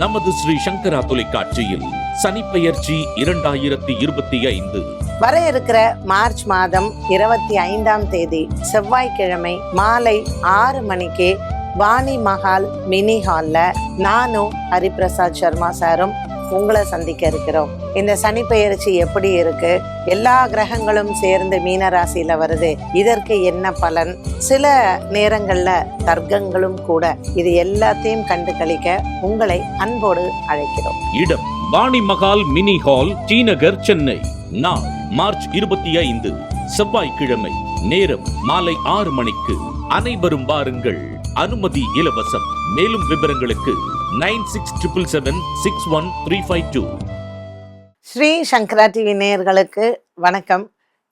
நமது ஸ்ரீ சங்கரா தொலைக்காட்சியில் சனிப்பெயர்ச்சி இரண்டாயிரத்தி இருபத்தி ஐந்து. வர இருக்கிற மார்ச் மாதம் இருபத்தி ஐந்தாம் தேதி செவ்வாய்க்கிழமை மாலை ஆறு மணிக்கு வாணி மஹால் மினி ஹால்ல நானும் ஹரிபிரசாத் சர்மா சாரும் உங்களை சந்திக்க இருக்கிறோம். இந்த சனி பெயர்ச்சி எப்படி இருக்கு? எல்லா கிரகங்களும் சேர்ந்து மீன ராசியில வருது. இதற்கு என்ன பலன்? சில நேரங்கள்ல தர்க்கங்களும் கூட. இது எல்லாத்தையும் கண்டு கழிக்க உங்களை அன்போடு அழைக்கிறோம். இடம் Vani Mahal mini hall T Nagar Chennai. நாள் மார்ச் இருபத்தி ஐந்து. செவ்வாய்க்கிழமை நேரம் மாலை ஆறு மணிக்கு. அனைவரும் வாருங்கள். அனுமதி இலவசம். மேலும் விவரங்களுக்கு nine six triple seven six one three five two. Shri Shankara TV நேயர்களுக்கு வணக்கம்.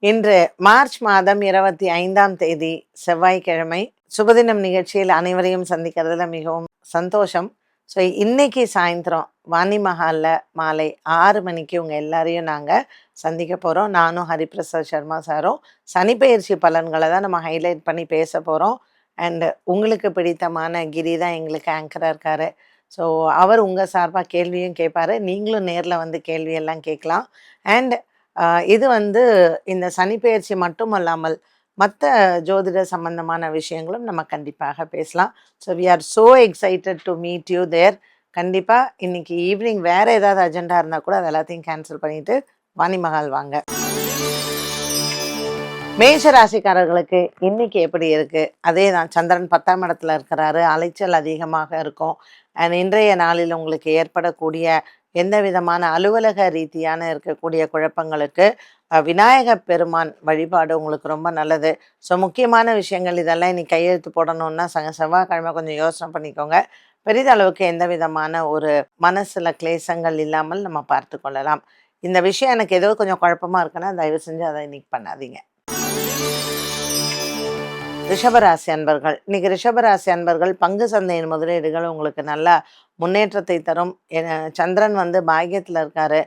இன்று மார்ச் மாதம் இருபத்தி ஐந்தாம் தேதி செவ்வாய்க்கிழமை. சுபதினம் நிகழ்ச்சியில் அனைவரையும் சந்திக்கிறதுல மிகவும் சந்தோஷம். ஸோ இன்னைக்கு சாயந்தரம் வாணி மஹாலில் மாலை ஆறு மணிக்கு உங்கள் எல்லாரையும் நாங்கள் சந்திக்க போகிறோம் நானும் ஹரிபிரசாத் சர்மா சாரும். சனிப்பெயர்ச்சி பலன்களை தான் நம்ம ஹைலைட் பண்ணி பேச போகிறோம் அண்டு உங்களுக்கு பிடித்தமான கிரி தான் எங்களுக்கு ஆங்கராக இருக்காரு. ஸோ அவர் உங்கள் சார்பாக கேள்வியும் கேட்பாரு நீங்களும் நேரில் வந்து கேள்வியெல்லாம் கேட்கலாம் அண்ட் இது வந்து இந்த சனிப்பெயர்ச்சி மட்டும் அல்லாமல் மற்ற ஜோதிட சம்பந்தமான விஷயங்களும் நம்ம கண்டிப்பாக பேசலாம். So we are so excited to meet you there கண்டிப்பாக இன்னைக்கு ஈவினிங் வேறு ஏதாவது அஜெண்டா இருந்தால் கூட அது எல்லாத்தையும் கேன்சல் பண்ணிவிட்டு வாணிமகால் வாங்க. மேஷ ராசிக்காரர்களுக்கு இன்னைக்கு எப்படி இருக்கு? அதே தான் சந்திரன் பத்தாம் இடத்துல இருக்கிறாரு. அலைச்சல் அதிகமாக இருக்கும். அண்ட் இன்றைய நாளில் உங்களுக்கு ஏற்படக்கூடிய எந்த விதமான அலுவலக ரீதியான இருக்கக்கூடிய குழப்பங்களுக்கு விநாயக பெருமான் வழிபாடு உங்களுக்கு ரொம்ப நல்லது. ஸோ முக்கியமான விஷயங்கள் இதெல்லாம் இன்னைக்கு கையெழுத்து போடணும்னா சங்க செவ்வாய்க்கிழமை கொஞ்சம் யோசனை பண்ணிக்கோங்க. பெரிதளவுக்கு எந்த விதமான ஒரு மனசில் கிளேசங்கள் இல்லாமல் நம்ம பார்த்து கொள்ளலாம். இந்த விஷயம் எனக்கு ஏதோ கொஞ்சம் குழப்பமாக இருக்குன்னா தயவு செஞ்சு அதை இன்னைக்கு பண்ணாதீங்க. ரிஷபராசி அன்பர்கள். இன்னைக்கு ரிஷபராசி அன்பர்கள் பங்கு சந்தையின் முதலீடுகள் உங்களுக்கு நல்ல முன்னேற்றத்தை தரும். சந்திரன் வந்து பாக்கியத்தில் இருக்காரு.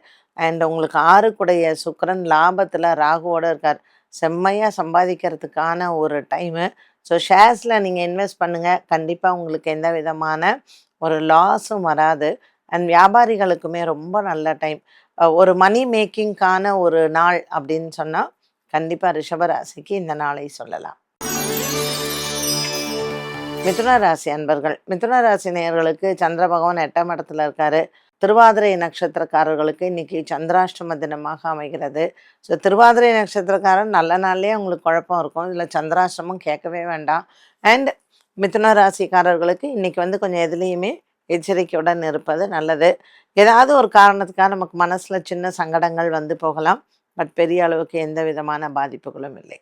அண்ட் உங்களுக்கு ஆறுக்குடைய சுக்கரன் லாபத்தில் ராகுவோட இருக்கார். செம்மையாக சம்பாதிக்கிறதுக்கான ஒரு டைமு. ஸோ ஷேர்ஸில் நீங்கள் இன்வெஸ்ட் பண்ணுங்கள் கண்டிப்பாக உங்களுக்கு எந்த விதமான ஒரு லாஸும் வராது. அண்ட் வியாபாரிகளுக்குமே ரொம்ப நல்ல டைம். ஒரு மணி மேக்கிங்க்கான ஒரு நாள் அப்படின்னு சொன்னால் கண்டிப்பாக ரிஷபராசிக்கு இந்த நாளை சொல்லலாம். மிதுன ராசி அன்பர்கள். மிதுன ராசி நேயர்களுக்கு சந்திர பகவான் எட்டாம் இடத்துல இருக்காரு. திருவாதிரை நட்சத்திரக்காரர்களுக்கு இன்னைக்கு சந்திராஷ்டம தினமாக அமைகிறது. ஸோ திருவாதிரை நட்சத்திரக்காரன் நல்ல நாள்லயே உங்களுக்கு குழப்பம் இருக்கும். இதில் சந்திராஷ்டமம் கேட்கவே வேண்டாம். அண்ட் மிதுன ராசிக்காரர்களுக்கு இன்னைக்கு வந்து கொஞ்சம் எதுலேயுமே எச்சரிக்கையுடன் இருப்பது நல்லது. ஏதாவது ஒரு காரணத்துக்காக நமக்கு மனசில் சின்ன சங்கடங்கள் வந்து போகலாம். பட் பெரிய அளவுக்கு எந்த விதமான பாதிப்புகளும் இல்லை.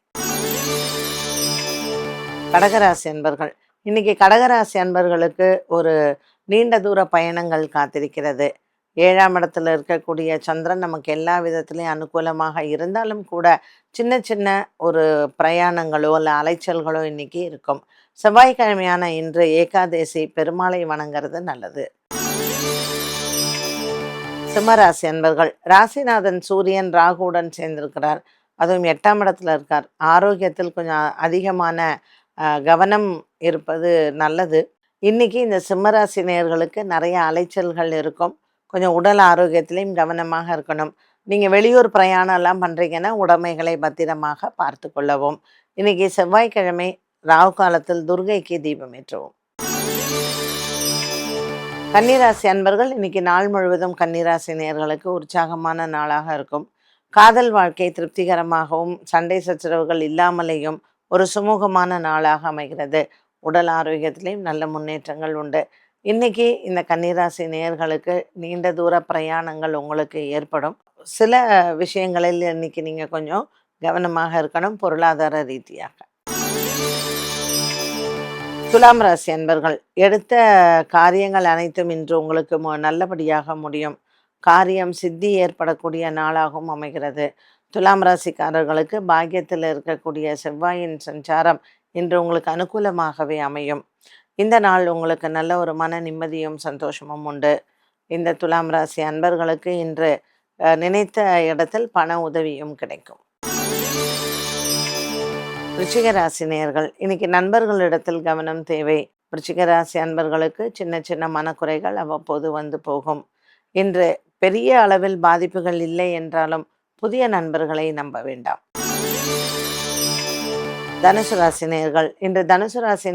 கடகராசி அன்பர்கள். இன்னைக்கு கடகராசி அன்பர்களுக்கு ஒரு நீண்ட தூர பயணங்கள் காத்திருக்கிறது. ஏழாம் இடத்துல இருக்கக்கூடிய சந்திரன் நமக்கு எல்லா விதத்துலேயும் அனுகூலமாக இருந்தாலும் கூட சின்ன சின்ன ஒரு பிரயாணங்களோ இல்லை அலைச்சல்களோ இன்றைக்கி இருக்கும். செவ்வாய்க்கிழமையான இன்று ஏகாதேசி பெருமாளை வணங்குறது நல்லது. சிம்மராசி அன்பர்கள் ராசிநாதன் சூரியன் ராகுவுடன் சேர்ந்திருக்கிறார். அதுவும் எட்டாம் இடத்துல இருக்கார். ஆரோக்கியத்தில் கொஞ்சம் அதிகமான கவனம் இருப்பது நல்லது. இன்னைக்கு இந்த சிம்மராசி நேர்களுக்கு நிறைய அலைச்சல்கள் இருக்கும். கொஞ்சம் உடல் ஆரோக்கியத்திலையும் கவனமாக இருக்கணும். நீங்கள் வெளியூர் பிரயாணம் எல்லாம் பண்ணுறீங்கன்னா உடைமைகளை பத்திரமாக பார்த்து கொள்ளவும். இன்னைக்கு செவ்வாய்க்கிழமை ராகு காலத்தில் துர்கைக்கு தீபம் ஏற்றவும். கன்னிராசி அன்பர்கள் இன்னைக்கு நாள் முழுவதும் கன்னிராசி நேர்களுக்கு உற்சாகமான நாளாக இருக்கும். காதல் வாழ்க்கை திருப்திகரமாகவும் சண்டை சச்சரவுகள் இல்லாமலேயும் ஒரு சுமூகமான நாளாக அமைகிறது. உடல் ஆரோக்கியத்திலையும் நல்ல முன்னேற்றங்கள் உண்டு. இன்னைக்கு இந்த கன்னிராசி நேயர்களுக்கு நீண்ட தூர பிரயாணங்கள் உங்களுக்கு ஏற்படும். சில விஷயங்களில் இன்னைக்கு நீங்கள் கொஞ்சம் கவனமாக இருக்கணும் பொருளாதார ரீதியாக. துலாம் ராசி அன்பர்கள் எடுத்த காரியங்கள் அனைத்தும் இன்று உங்களுக்கு மு- நல்லபடியாக முடியும். காரியம் சித்தி ஏற்படக்கூடிய நாளாகவும் அமைகிறது. துலாம் ராசிக்காரர்களுக்கு பாக்கியத்தில் இருக்கக்கூடிய செவ்வாயின் சஞ்சாரம் இன்று உங்களுக்கு அனுகூலமாகவே அமையும். இந்த நாள் உங்களுக்கு நல்ல ஒரு மன நிம்மதியும் சந்தோஷமும் உண்டு. இந்த துலாம் ராசி அன்பர்களுக்கு இன்று நினைத்த இடத்தில் பண உதவியும் கிடைக்கும். ரிச்சிகராசினியர்கள். இன்னைக்கு நண்பர்களிடத்தில் கவனம் தேவை. ரிச்சிகராசி அன்பர்களுக்கு சின்ன சின்ன மனக்குறைகள் அவ்வப்போது வந்து போகும். இன்று பெரிய அளவில் பாதிப்புகள் இல்லை என்றாலும் புதிய நண்பர்களை நம்ப வேண்டாம். தனுசு ராசி இன்று தனுசு ராசி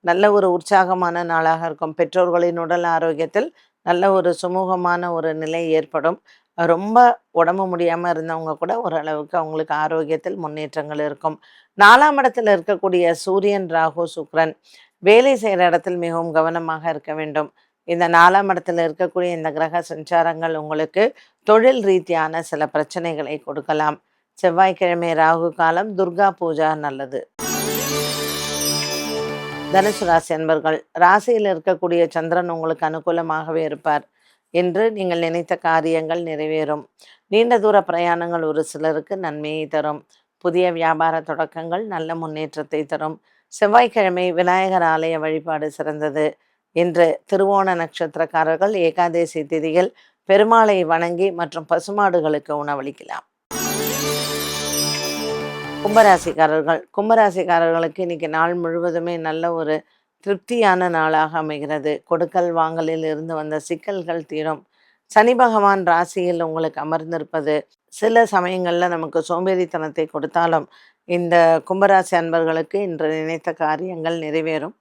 நல்ல ஒரு உற்சாகமான நாளாக இருக்கும். பெற்றோர்களின் உடல் ஆரோக்கியத்தில் நல்ல ஒரு சுமூகமான ஒரு நிலை ஏற்படும். ரொம்ப உடம்பு முடியாமல் இருந்தவங்க கூட ஓரளவுக்கு அவங்களுக்கு ஆரோக்கியத்தில் முன்னேற்றங்கள் இருக்கும். நாலாம் இடத்துல இருக்கக்கூடிய சூரியன் ராகு சுக்ரன் வேலை செய்கிற இடத்தில் மிகவும் கவனமாக இருக்க வேண்டும். இந்த நாலாம் இடத்துல இருக்கக்கூடிய இந்த கிரக சஞ்சாரங்கள் உங்களுக்கு தொழில் ரீதியான சில பிரச்சனைகளை கொடுக்கலாம். செவ்வாய்க்கிழமை ராகு காலம் துர்கா பூஜா நல்லது. தனுசு ராசி அன்பர்கள் ராசியில் இருக்கக்கூடிய சந்திரன் உங்களுக்கு அனுகூலமாகவே இருப்பார் என்று நீங்கள் நினைத்த காரியங்கள் நிறைவேறும். நீண்ட தூர பிரயாணங்கள் ஒரு சிலருக்கு நன்மையை தரும். புதிய வியாபார தொடக்கங்கள் நல்ல முன்னேற்றத்தை தரும். செவ்வாய்க்கிழமை விநாயகர் ஆலய வழிபாடு சிறந்தது. இன்று திருவோண நட்சத்திரக்காரர்கள் ஏகாதசி திதியில் பெருமாளை வணங்கி மற்றும் பசுமாடுகளுக்கு உணவளிக்கலாம். கும்பராசிக்காரர்கள். கும்பராசிக்காரர்களுக்கு இன்னைக்கு நாள் முழுவதுமே நல்ல ஒரு திருப்தியான நாளாக அமைகிறது. கொடுக்கல் வாங்கலில் இருந்து வந்த சிக்கல்கள் தீரும். சனி பகவான் ராசியில் உங்களுக்கு அமர்ந்திருப்பது சில சமயங்களில் நமக்கு சோம்பேறித்தனத்தை கொடுத்தாலும் இந்த கும்பராசி அன்பர்களுக்கு இன்று நினைத்த காரியங்கள் நிறைவேறும்.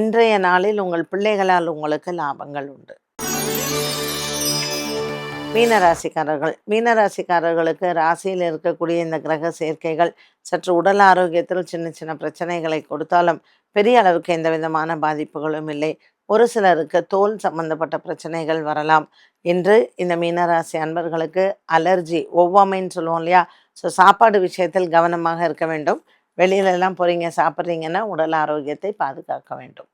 இன்றைய நாளில் உங்கள் பிள்ளைகளால் உங்களுக்கு லாபங்கள் உண்டு. மீனராசிக்காரர்கள். மீனராசிக்காரர்களுக்கு ராசியில் இருக்கக்கூடிய இந்த கிரக சேர்க்கைகள் சற்று உடல் ஆரோக்கியத்தில் சின்ன சின்ன பிரச்சனைகளை கொடுத்தாலும் பெரிய அளவுக்கு எந்த விதமான பாதிப்புகளும் இல்லை. ஒரு சிலருக்கு தோல் சம்பந்தப்பட்ட பிரச்சனைகள் வரலாம். இன்று இந்த மீனராசி அன்பர்களுக்கு அலர்ஜி ஒவ்வாமைன்னு சொல்லுவோம் இல்லையா? ஸோ சாப்பாடு விஷயத்தில் கவனமாக இருக்க வேண்டும். வெளியிலெல்லாம் போகிறீங்க சாப்பிட்றீங்கன்னா உடல் ஆரோக்கியத்தை பாதுகாக்க வேண்டும்.